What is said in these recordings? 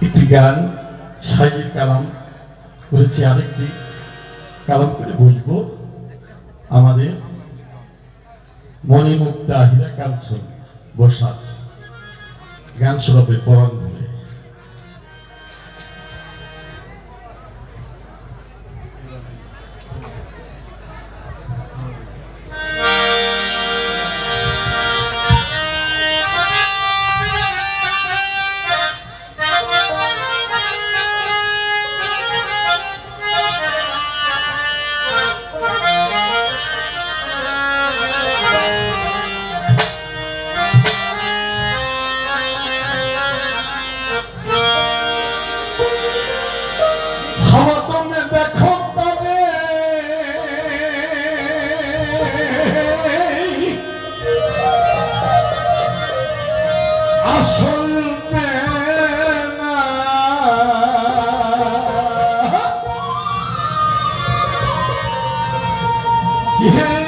একটি গান শাহী কালাম করেছি আরেকটি কালাম করে বসব আমাদের মণিমুক্তা হীরা কাঞ্চন বসাত গান শোনাবে পরাণ Yeah.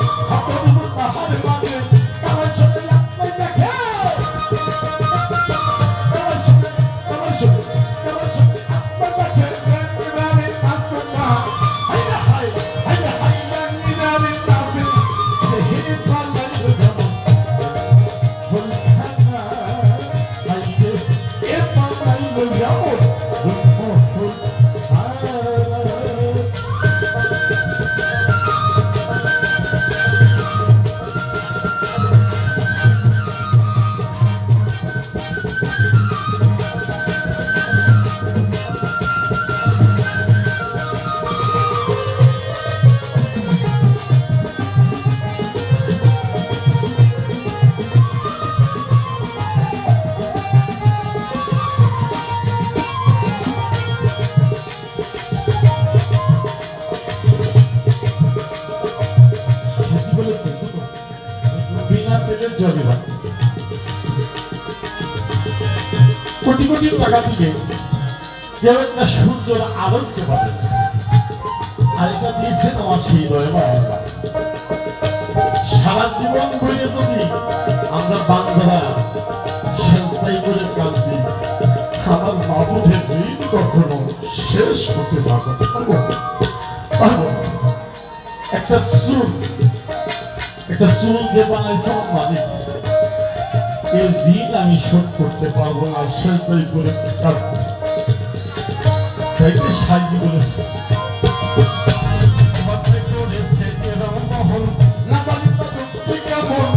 Apa tu tu pahal বাণিজ্য বিভাগ কোটি কোটি টাকা থেকে কেউ একটা সূর্যের আলো দিতে আর এটা দিয়েছেন আমার সেই সারা জীবন ঘুরে যদি আমরা বান্ধবা সেন্তাই করে কাঁদবি আমার মাবুদের ঋণ কখনো শেষ করতে পারব একটা সুর একটা চুল যে বানাইছে আমার এর ঋণ আমি শোধ করতে পারব না সেন্তাই করে মাত্র করেছে এরম মহল, না তা কেমন।